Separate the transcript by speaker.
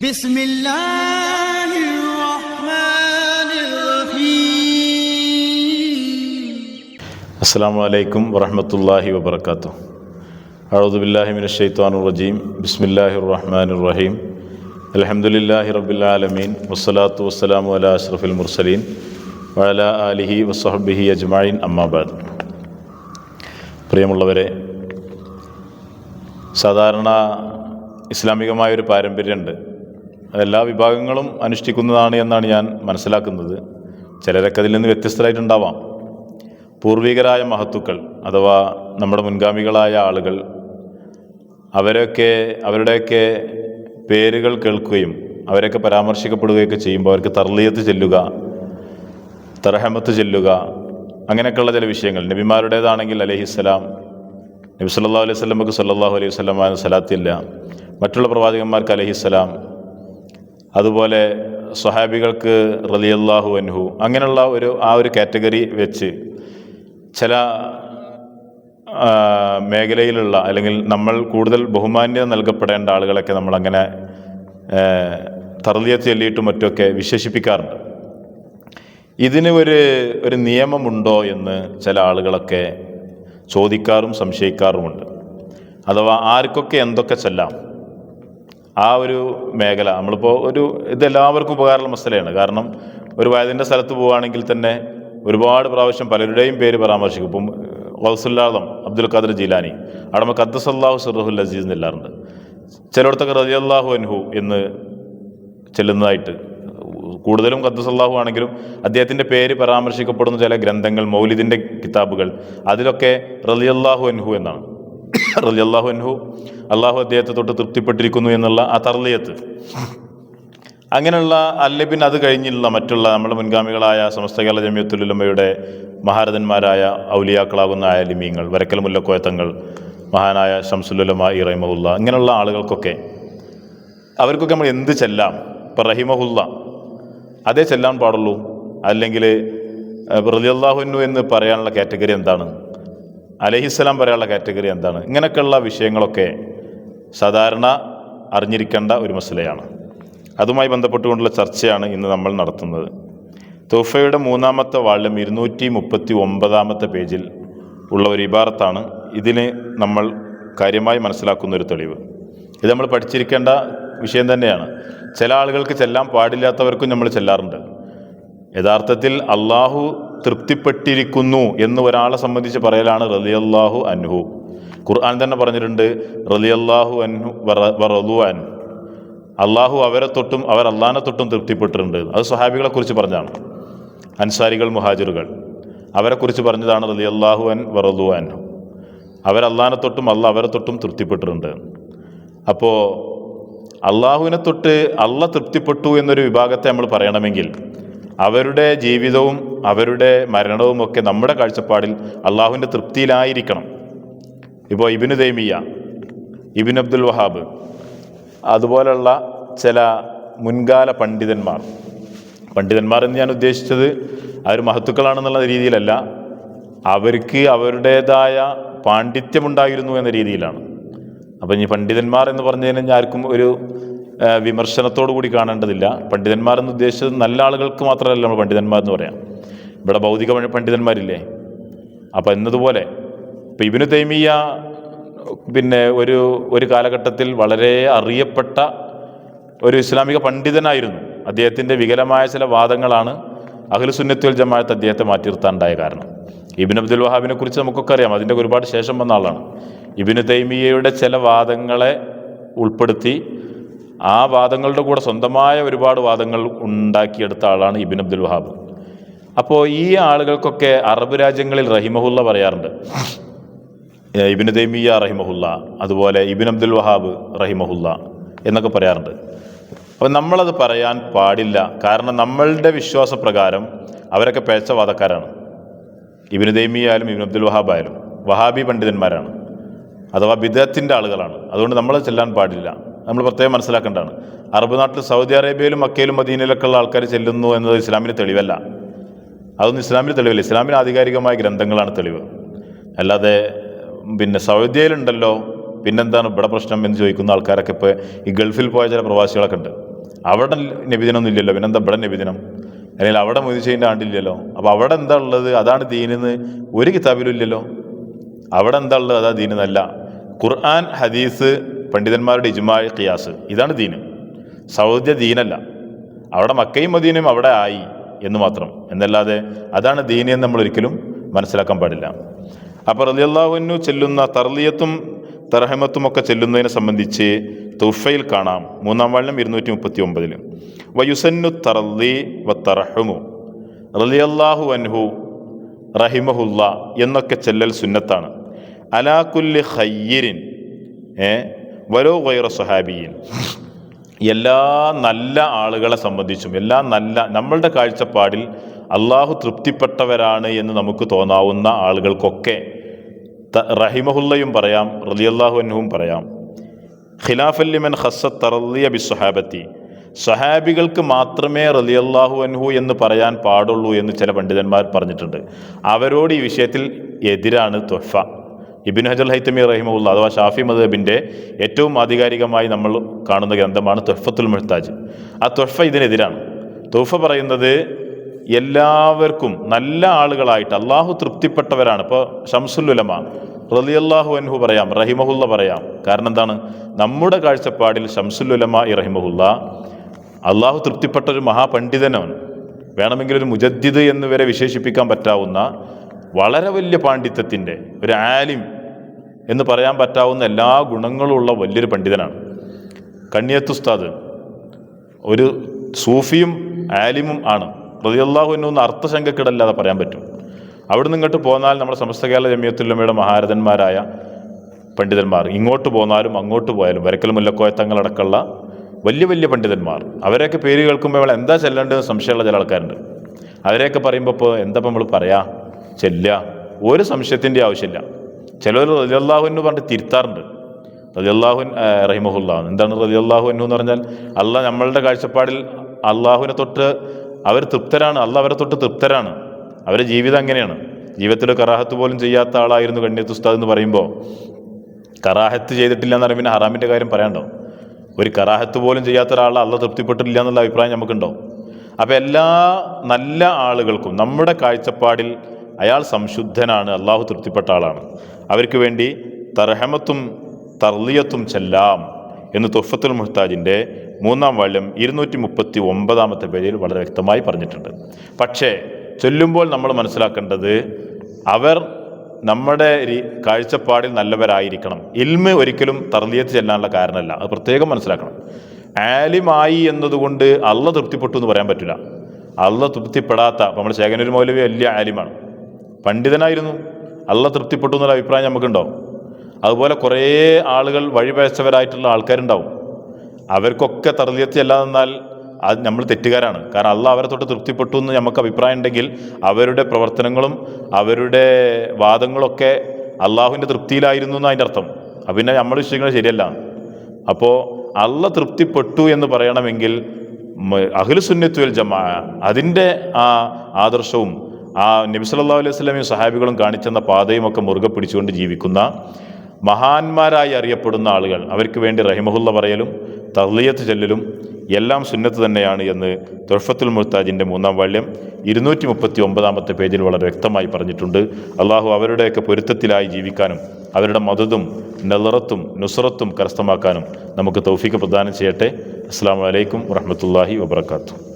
Speaker 1: بسم الله الرحمن الرحيم
Speaker 2: അസ്സാം വലൈക്കും വറഹമത്തല്ലാഹി വബർക്കാത്തു അഴുദുബില്ലാഹി മിന ഷെയ്ത്താൻ റജീം ബിസ്മില്ലാഹി റഹ്മാൻ റഹീം അലഹമുല്ലാഹി റബ്ബുലാലമീൻ വസ്സലാത്തു വസ്സലാമു അല അഷ്റഫുൽ മുർസലീൻ വഅല ആലിഹി വസ്ഹബിഹി അജ്മായിൻ അമ്മാബാദ് പ്രിയമുള്ളവരെ സാധാരണ ഇസ്ലാമികമായൊരു പാരമ്പര്യമുണ്ട് എല്ലാ വിഭാഗങ്ങളും അനുഷ്ഠിക്കുന്നതാണ് എന്നാണ് ഞാൻ മനസ്സിലാക്കുന്നത്. ചിലരൊക്കെ അതിൽ നിന്ന് വ്യത്യസ്തരായിട്ടുണ്ടാവാം. പൂർവികരായ മഹത്തുക്കൾ അഥവാ നമ്മുടെ മുൻഗാമികളായ ആളുകൾ അവരൊക്കെ അവരുടെയൊക്കെ പേരുകൾ കേൾക്കുകയും അവരൊക്കെ പരാമർശിക്കപ്പെടുകയൊക്കെ ചെയ്യുമ്പോൾ അവർക്ക് തർലീയത്ത് ചെല്ലുക തർഹമത്ത് ചെല്ലുക അങ്ങനെയൊക്കെയുള്ള ചില വിഷയങ്ങൾ. നബിമാരുടേതാണെങ്കിൽ അലഹിസ്സലാം നബി സല്ലാ അലൈഹി സ്വലമക്ക് സല്ലാഹു അലൈഹി വസല്ലമ സലാത്തില്ല മറ്റുള്ള പ്രവാചകന്മാർക്ക് അലഹിസ്സലാം അതുപോലെ സ്വഹാബികൾക്ക് റലിയല്ലാഹു അൻഹു അങ്ങനെയുള്ള ഒരു ആ ഒരു കാറ്റഗറി വെച്ച് ചില മേഖലയിലുള്ള അല്ലെങ്കിൽ നമ്മൾ കൂടുതൽ ബഹുമാന്യത നൽകപ്പെടേണ്ട ആളുകളൊക്കെ നമ്മളങ്ങനെ തറലിയ ചൊല്ലിയിട്ടും മറ്റുമൊക്കെ വിശേഷിപ്പിക്കാറുണ്ട്. ഇതിന് ഒരു ഒരു നിയമമുണ്ടോ എന്ന് ചില ആളുകളൊക്കെ ചോദിക്കാറും സംശയിക്കാറുമുണ്ട്. അഥവാ ആർക്കൊക്കെ എന്തൊക്കെ ചെല്ലാം ആ ഒരു മേഖല നമ്മളിപ്പോൾ ഒരു ഇതെല്ലാവർക്കും ഉപകാരമുള്ള മസലയാണ്. കാരണം ഒരു വയതിന്റെ സ്ഥലത്ത് പോവുകയാണെങ്കിൽ തന്നെ ഒരുപാട് പ്രാവശ്യം പലരുടെയും പേര് പരാമർശിക്കും. ഇപ്പം വൗസുല്ലാദം അബ്ദുൽ ഖാദർ ജീലാനി. അവിടെ നമുക്ക് അദ്ദസല്ലാഹു സുറഹുൽ അസീസ് എന്നില്ലാറുണ്ട് ചിലയിടത്തൊക്കെ റജിയല്ലാഹു അൻഹു എന്ന് ചെല്ലുന്നതായിട്ട് കൂടുതലും ഖദ്ദസല്ലാഹു ആണെങ്കിലും അദ്ദേഹത്തിന്റെ പേര് പരാമർശിക്കപ്പെടുന്ന ചില ഗ്രന്ഥങ്ങൾ മൗലിദിന്റെ കിതാബുകൾ അതിലൊക്കെ റലിയല്ലാഹു അൻഹു എന്നാണ്. റലിയല്ലാഹു അൻഹു അള്ളാഹു അദ്ദേഹത്തെ തൊട്ട് തൃപ്തിപ്പെട്ടിരിക്കുന്നു എന്നുള്ള ആ തർലിയത്ത്. അങ്ങനെയുള്ള അല്ലബിൻ അത് കഴിഞ്ഞിട്ടുള്ള മറ്റുള്ള നമ്മുടെ മുൻഗാമികളായ സമസ്ത കേരള ജമിയത്തുലുലമയുടെ മഹാരഥന്മാരായ ഔലിയാക്കളാകുന്ന ആലിമീങ്ങൾ വരക്കൽ മുല്ലക്കോയത്തങ്ങൾ മഹാനായ ഷംസുലുലമ ഇ റഹിമഹുല്ല ഇങ്ങനെയുള്ള ആളുകൾക്കൊക്കെ അവർക്കൊക്കെ നമ്മൾ എന്ത് ചെല്ലാം? ഇപ്പം റഹിമഹുല്ല. അതേ ചെല്ലാൻ പാടുള്ളൂ. അല്ലെങ്കിൽ പ്രതിയല്ലാഹുന്നു എന്ന് പറയാനുള്ള കാറ്റഗറി എന്താണ്? അലഹിസ്സലാം പറയാനുള്ള കാറ്റഗറി എന്താണ്? ഇങ്ങനെയൊക്കെയുള്ള വിഷയങ്ങളൊക്കെ സാധാരണ അറിഞ്ഞിരിക്കേണ്ട ഒരു മസലയാണ്. അതുമായി ബന്ധപ്പെട്ടുകൊണ്ടുള്ള ചർച്ചയാണ് ഇന്ന് നമ്മൾ നടത്തുന്നത്. തോഫയുടെ മൂന്നാമത്തെ വാളിലും ഇരുന്നൂറ്റി മുപ്പത്തി ഒമ്പതാമത്തെ പേജിൽ ഉള്ള ഒരു ഇബാറത്താണ് ഇതിന് നമ്മൾ കാര്യമായി മനസ്സിലാക്കുന്ന ഒരു തെളിവ്. ഇത് നമ്മൾ പഠിച്ചിരിക്കേണ്ട വിഷയം തന്നെയാണ്. ചില ആളുകൾക്ക് ചെല്ലാൻ പാടില്ലാത്തവർക്കും നമ്മൾ ചെല്ലാറുണ്ട്. യഥാർത്ഥത്തിൽ അള്ളാഹു തൃപ്തിപ്പെട്ടിരിക്കുന്നു എന്ന് ഒരാളെ സംബന്ധിച്ച് പറയലാണ് റലിയല്ലാഹു അൻഹു. ഖുർആൻ തന്നെ പറഞ്ഞിട്ടുണ്ട് റലിയല്ലാഹു അൻഹു വറലു അൻഹു അള്ളാഹു അവരെ തൊട്ടും അവർ അള്ളാഹിനെ തൊട്ടും തൃപ്തിപ്പെട്ടിട്ടുണ്ട്. അത് സ്വഹാബികളെ കുറിച്ച് പറഞ്ഞാണ് അൻസാരികൾ മുഹാജിറുകൾ. അവരെ കുറിച്ച് പറഞ്ഞതാണ് റലി അള്ളാഹു അൻ. വറലു അവർ അള്ളാഹിനെ തൊട്ടും അല്ല അവരെ തൊട്ടും തൃപ്തിപ്പെട്ടിട്ടുണ്ട്. അപ്പോൾ അള്ളാഹുവിനെ തൊട്ട് അള്ള തൃപ്തിപ്പെട്ടു എന്നൊരു വിഭാഗത്തെ നമ്മൾ പറയണമെങ്കിൽ അവരുടെ ജീവിതവും അവരുടെ മരണവും ഒക്കെ നമ്മുടെ കാഴ്ചപ്പാടിൽ അള്ളാഹുവിന്റെ തൃപ്തിയിലായിരിക്കണം. ഇപ്പോൾ ഇബിന് തൈമിയ ഇബിൻ അബ്ദുൽ വഹാബ് അതുപോലുള്ള ചില മുൻകാല പണ്ഡിതന്മാർ. പണ്ഡിതന്മാർ എന്ന് ഞാൻ ഉദ്ദേശിച്ചത് അവർ മഹത്തുക്കളാണെന്നുള്ള രീതിയിലല്ല. അവർക്ക് അവരുടേതായ പാണ്ഡിത്യമുണ്ടായിരുന്നു എന്ന രീതിയിലാണ്. അപ്പം ഈ പണ്ഡിതന്മാർ എന്ന് പറഞ്ഞു കഴിഞ്ഞാൽ ആർക്കും ഒരു വിമർശനത്തോടു കൂടി കാണേണ്ടതില്ല. പണ്ഡിതന്മാർ എന്ന് ഉദ്ദേശിച്ചത് നല്ല ആളുകൾക്ക് മാത്രമല്ല നമ്മൾ പണ്ഡിതന്മാർ എന്ന് പറയാം. ഇവിടെ ഭൗതിക പണ്ഡിതന്മാരില്ലേ? അപ്പം എന്നതുപോലെ ഇപ്പം ഇബിനു തൈമിയ പിന്നെ ഒരു ഒരു കാലഘട്ടത്തിൽ വളരെ അറിയപ്പെട്ട ഒരു ഇസ്ലാമിക പണ്ഡിതനായിരുന്നു. അദ്ദേഹത്തിന്റെ വികലമായ ചില വാദങ്ങളാണ് അഖിലുസുന്നത്തുൽ ജമാഅത്ത് അദ്ദേഹത്തെ മാറ്റി നിർത്താനുണ്ടായ കാരണം. ഇബിൻ അബ്ദുൽ വഹാബിനെ കുറിച്ച് നമുക്കൊക്കെ അറിയാം. അതിന്റെ ഒരുപാട് ശേഷം വന്ന ആളാണ്. ഇബിന് തൈമിയയുടെ ചില വാദങ്ങളെ ഉൾപ്പെടുത്തി ആ വാദങ്ങളുടെ കൂടെ സ്വന്തമായ ഒരുപാട് വാദങ്ങൾ ഉണ്ടാക്കിയെടുത്ത ആളാണ് ഇബിൻ അബ്ദുൽ വഹാബ്. അപ്പോൾ ഈ ആളുകൾക്കൊക്കെ അറബ് രാജ്യങ്ങളിൽ റഹിമഹുല്ല പറയാറുണ്ട്. ഇബിന് തൈമിയ റഹിമഹുല്ല അതുപോലെ ഇബിൻ അബ്ദുൽ വഹാബ് റഹിമഹുല്ല എന്നൊക്കെ പറയാറുണ്ട്. അപ്പം നമ്മളത് പറയാൻ പാടില്ല. കാരണം നമ്മളുടെ വിശ്വാസപ്രകാരം അവരൊക്കെ പേച്ച വാദക്കാരാണ്. ഇബിന് തൈമിയ ആയാലും ഇബിൻ അബ്ദുൽ വഹാബ് ആയാലും വഹാബി പണ്ഡിതന്മാരാണ്. അഥവാ ബിദത്തിന്റെ ആളുകളാണ്. അതുകൊണ്ട് നമ്മൾ ചെല്ലാൻ പാടില്ല. നമ്മൾ പ്രത്യേകം മനസ്സിലാക്കേണ്ടതാണ്. അറബ് നാട്ടിൽ സൗദി അറേബ്യയിലും മക്കയിലും മദീനയിലൊക്കെ ഉള്ള ആൾക്കാർ ചെല്ലുന്നു എന്നത് ഇസ്ലാമിന് തെളിവല്ല. അതൊന്നും ഇസ്ലാമിൽ തെളിവില്ല. ഇസ്ലാമിന് ആധികാരികമായ ഗ്രന്ഥങ്ങളാണ് തെളിവ്. അല്ലാതെ പിന്നെ സൗദിയയിലുണ്ടല്ലോ പിന്നെന്താണ് ഇവിടെ പ്രശ്നം എന്ന് ചോദിക്കുന്ന ആൾക്കാരൊക്കെ ഇപ്പോൾ ഈ ഗൾഫിൽ പോയ ചില പ്രവാസികളൊക്കെ ഉണ്ട്. അവിടെ നബിദിനൊന്നും ഇല്ലല്ലോ പിന്നെന്താ ഇവിടെ നബിദിനം? അല്ലെങ്കിൽ അവിടെ മൊയ്തീന്റെ ആണ്ടില്ലല്ലോ അപ്പോൾ അവിടെ എന്താ ഉള്ളത്? അതാണ് ദീനെന്ന് ഒരു കിതാബിലും ഇല്ലല്ലോ. അവിടെ എന്താ ഉള്ളത്? അതാ ദീനെന്നല്ല ഖുർആൻ ഹദീസ് പണ്ഡിതന്മാരുടെ ഇജ്മായ ഖിയാസ്. ഇതാണ് ദീന് സൗദ്യ ദീനല്ല. അവിടെ മക്കയും മദീനയും അവിടെ ആയി. എന്ന് മാത്രം. എന്നല്ലാതെ അതാണ് ദീനി എന്ന് നമ്മൾ ഒരിക്കലും മനസ്സിലാക്കാൻ പാടില്ല. അപ്പോൾ റലിയല്ലാഹുവിനു ചെല്ലുന്ന തർലിയത്തും തർഹമത്തും ഒക്കെ ചെല്ലുന്നതിനെ സംബന്ധിച്ച് തുഫയിൽ കാണാം. മൂന്നാം വാളിലും ഇരുന്നൂറ്റി മുപ്പത്തി ഒമ്പതിൽ വയുസന്നു തർലി വ തർഹമു റലിയല്ലാഹു അൻഹു റഹിമഹുല്ല എന്നൊക്കെ ചെല്ലൽ സുന്നത്താണ്. അലാകുല്ലി ഹയ്യരിൻ ഏ വരോ വൈറ സ്വഹാബിയിൻ. എല്ലാ നല്ല ആളുകളെ സംബന്ധിച്ചും എല്ലാ നല്ല നമ്മളുടെ കാഴ്ചപ്പാടിൽ അള്ളാഹു തൃപ്തിപ്പെട്ടവരാണ് എന്ന് നമുക്ക് തോന്നാവുന്ന ആളുകൾക്കൊക്കെ റഹിമഹുല്ലയും പറയാം റലിയല്ലാഹു അൻഹും പറയാം. ഖിലാഫല്ലിമൻ ഹസ്സ തറലിയ ബി സുഹാബത്തി സ്വഹാബികൾക്ക് മാത്രമേ റലിയല്ലാഹു അൻഹു എന്ന് പറയാൻ പാടുള്ളൂ എന്ന് ചില പണ്ഡിതന്മാർ പറഞ്ഞിട്ടുണ്ട്. അവരോട് ഈ വിഷയത്തിൽ എതിരാണ് തൊഫ ഇബിൻ ഹജൽ ഹൈത്തമി റഹിമുല്ല അഥവാ ഷാഫി മദബിന്റെ ഏറ്റവും ആധികാരികമായി നമ്മൾ കാണുന്ന ഗ്രന്ഥമാണ് തൊഫത്തുൽ മുഹ്താജ്. ആ തൊഫ ഇതിനെതിരാണ്. തൊഫ പറയുന്നത് എല്ലാവർക്കും നല്ല ആളുകളായിട്ട് അള്ളാഹു തൃപ്തിപ്പെട്ടവരാണ്. ഇപ്പോൾ ഷംസുല്ലുലമ റലിയല്ലാഹു അൻഹു പറയാം റഹിമഹുല്ല പറയാം. കാരണം എന്താണ്? നമ്മുടെ കാഴ്ചപ്പാടിൽ ഷംസുല്ലുലമ ഈ റഹിമഹുല്ല അള്ളാഹു തൃപ്തിപ്പെട്ട ഒരു മഹാപണ്ഡിതനാണ് വേണമെങ്കിൽ ഒരു മുജദ്ദിദ് എന്ന് വരെ വിശേഷിപ്പിക്കാൻ പറ്റാവുന്ന വളരെ വലിയ പാണ്ഡിത്യത്തിന്റെ ഒരു ആലിം എന്ന് പറയാൻ പറ്റാവുന്ന എല്ലാ ഗുണങ്ങളുള്ള വലിയൊരു പണ്ഡിതനാണ്. കണ്ണിയത്തുസ്താദ് ഒരു സൂഫിയും ആലിമും ആണ്. റതിയല്ലാഹു എന്നൊന്ന് അർത്ഥശങ്കക്കിടല്ലാതെ പറയാൻ പറ്റും. അവിടുന്ന് ഇങ്ങോട്ട് പോന്നാൽ നമ്മുടെ സമസ്ത കേരള ജമിയത്തുല്ലമ്മയുടെ മഹാരഥന്മാരായ പണ്ഡിതന്മാർ ഇങ്ങോട്ട് പോന്നാലും അങ്ങോട്ട് പോയാലും വരക്കൽ മുല്ലക്കോയത്തങ്ങളടക്കമുള്ള വലിയ വലിയ പണ്ഡിതന്മാർ. അവരെയൊക്കെ പേര് കേൾക്കുമ്പോൾ നമ്മൾ എന്താ ചെല്ലേണ്ടതെന്ന് സംശയമുള്ള ചില ആൾക്കാരുണ്ട്. അവരെയൊക്കെ പറയുമ്പോൾ ഇപ്പോൾ എന്താ നമ്മൾ പറയാ? ചെല്ലുക ഒരു സംശയത്തിന്റെ ആവശ്യമില്ല. ചിലർ റതിയല്ലാഹു എന്ന് പറഞ്ഞിട്ട് തിരുത്താറുണ്ട്. റതിയല്ലാഹുൻ റഹിമഹുല്ല എന്താണ് റതിയല്ലാഹു എന്ന് പറഞ്ഞാൽ അള്ളാഹ് നമ്മളുടെ കാഴ്ചപ്പാടിൽ അള്ളാഹുവിനെ തൊട്ട് അവർ തൃപ്തരാണ്. അള്ളാഹ് അവരെ തൊട്ട് തൃപ്തരാണ്. അവരുടെ ജീവിതം അങ്ങനെയാണ്. ജീവിതത്തിൽ കറാഹത്ത് പോലും ചെയ്യാത്ത ആളായിരുന്നു കണ്ണിയത്ത് ഉസ്താദ് എന്ന് പറയുമ്പോൾ. കറാഹത്ത് ചെയ്തിട്ടില്ല എന്ന് പറയുമ്പോൾ പിന്നെ ഹറാമിന്റെ കാര്യം പറയാണ്ടോ ഒരു കറാഹത്ത് പോലും ചെയ്യാത്ത ഒരാൾ അള്ള തൃപ്തിപ്പെട്ടിട്ടില്ല എന്നുള്ള അഭിപ്രായം നമുക്കുണ്ടോ അപ്പോൾ എല്ലാ നല്ല ആളുകൾക്കും നമ്മുടെ കാഴ്ചപ്പാടിൽ അയാൾ സംശുദ്ധനാണ് അള്ളാഹു തൃപ്തിപ്പെട്ട ആളാണ്. അവർക്ക് വേണ്ടി തർഹമത്തും തർലിയത്തും ചെല്ലാം എന്ന് തുഫത്തുൽ മുഹ്താജിന്റെ മൂന്നാം വാല്യം ഇരുന്നൂറ്റി മുപ്പത്തി ഒമ്പതാമത്തെ പേജിൽ വളരെ വ്യക്തമായി പറഞ്ഞിട്ടുണ്ട്. പക്ഷേ ചൊല്ലുമ്പോൾ നമ്മൾ മനസ്സിലാക്കേണ്ടത് അവർ നമ്മുടെ കാഴ്ചപ്പാടിൽ നല്ലവരായിരിക്കണം. ഇൽമ് ഒരിക്കലും തർലിയത്ത് ചെല്ലാനുള്ള കാരണമല്ല. അത് പ്രത്യേകം മനസ്സിലാക്കണം. ആലിമായി എന്നതുകൊണ്ട് അള്ള തൃപ്തിപ്പെട്ടു എന്ന് പറയാൻ പറ്റില്ല. അള്ള തൃപ്തിപ്പെടാത്ത നമ്മൾ ശേഖനൂർ മൗലവി വലിയ ആലിമാണ്. പണ്ഡിതനായിരുന്നു. അള്ള തൃപ്തിപ്പെട്ടു എന്നൊരു അഭിപ്രായം നമുക്കുണ്ടാവും. അതുപോലെ കുറേ ആളുകൾ വഴിപേച്ചവരായിട്ടുള്ള ആൾക്കാരുണ്ടാവും. അവർക്കൊക്കെ തറുതിയത്തി അല്ലാതെന്നാൽ അത് നമ്മൾ തെറ്റുകാരാണ്. കാരണം അല്ല അവരെ തൊട്ട് തൃപ്തിപ്പെട്ടു എന്ന് നമുക്ക് അഭിപ്രായം ഉണ്ടെങ്കിൽ അവരുടെ പ്രവർത്തനങ്ങളും അവരുടെ വാദങ്ങളൊക്കെ അള്ളാഹുവിന്റെ തൃപ്തിയിലായിരുന്നു എന്ന് അതിന്റെ അർത്ഥം. അപ്പം പിന്നെ നമ്മൾ വിശ്വസിക്കുന്നത് ശരിയല്ല. അപ്പോൾ അള്ള തൃപ്തിപ്പെട്ടു എന്ന് പറയണമെങ്കിൽ അഖിലുസുന്നത്തുൽ ജമാ അതിന്റെ ആ ആദർശവും ആ നബി സല്ലല്ലാഹു അലൈഹി വസല്ലമയും സഹാബികളും കാണിച്ചെന്ന പാതയും ഒക്കെ മുറുകെ പിടിച്ചുകൊണ്ട് ജീവിക്കുന്ന മഹാന്മാരായി അറിയപ്പെടുന്ന ആളുകൾ. അവർക്ക് വേണ്ടി റഹിമഹുല്ല പറയലും തള്ളിയത്ത് ചെല്ലലും എല്ലാം സുന്നത്ത് തന്നെയാണ് എന്ന് തൊഴഫത്തുൽ മുർത്താജിന്റെ മൂന്നാം വാള്യം ഇരുന്നൂറ്റി മുപ്പത്തി ഒമ്പതാമത്തെ പേജിൽ വളരെ വ്യക്തമായി പറഞ്ഞിട്ടുണ്ട്. അള്ളാഹു അവരുടെയൊക്കെ പൊരുത്തത്തിലായി ജീവിക്കാനും അവരുടെ മതതും നെലറത്തും നുസറത്തും കരസ്ഥമാക്കാനും നമുക്ക് തൗഫീക്ക് പ്രദാനം ചെയ്യട്ടെ. അസ്സാം വലൈക്കും വറഹമത്തല്ലാഹി വബർക്കാത്തു